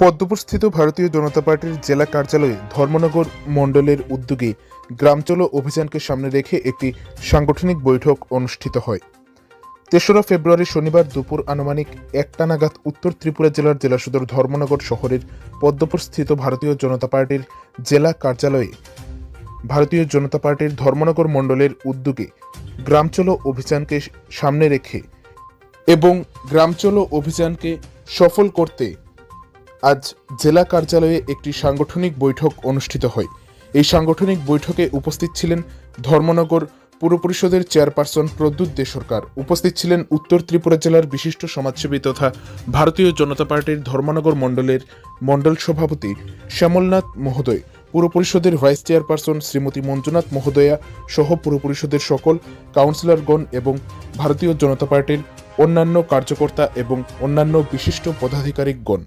পদ্মপুরস্থিত ভারতীয় জনতা পার্টির জেলা কার্যালয়ে ধর্মনগর মণ্ডলের উদ্যোগে গ্রাম চলো অভিযানকে সামনে রেখে একটি সাংগঠনিক বৈঠক অনুষ্ঠিত হয়। তেসরা ফেব্রুয়ারি শনিবার দুপুর আনুমানিক একটা নাগাদ উত্তর ত্রিপুরা জেলার জেলা সদর ধর্মনগর শহরের পদ্মপুরস্থিত ভারতীয় জনতা পার্টির জেলা কার্যালয়ে ভারতীয় জনতা পার্টির ধর্মনগর মণ্ডলের উদ্যোগে গ্রাম চলো অভিযানকে সামনে রেখে এবং গ্রাম চলো অভিযানকে সফল করতে আজ জেলা কার্যালয়ে একটি সাংগঠনিক বৈঠক অনুষ্ঠিত হয়। এই সাংগঠনিক বৈঠকে উপস্থিত ছিলেন ধর্মনগর পুর পরিষদের চেয়ারপারসন প্রদ্যুৎ দে সরকার, উপস্থিত ছিলেন উত্তর ত্রিপুরা জেলার বিশিষ্ট সমাজসেবী তথা ভারতীয় জনতা পার্টির ধর্মনগর মণ্ডলের মণ্ডল সভাপতি শ্যামলনাথ মহোদয়, পুর পরিষদের ভাইস চেয়ারপারসন শ্রীমতী মঞ্জুনাথ মহোদয়া সহ পুর পরিষদের সকল কাউন্সিলরগণ এবং ভারতীয় জনতা পার্টির অন্যান্য কার্যকর্তা এবং অন্যান্য বিশিষ্ট পদাধিকারিকগণ।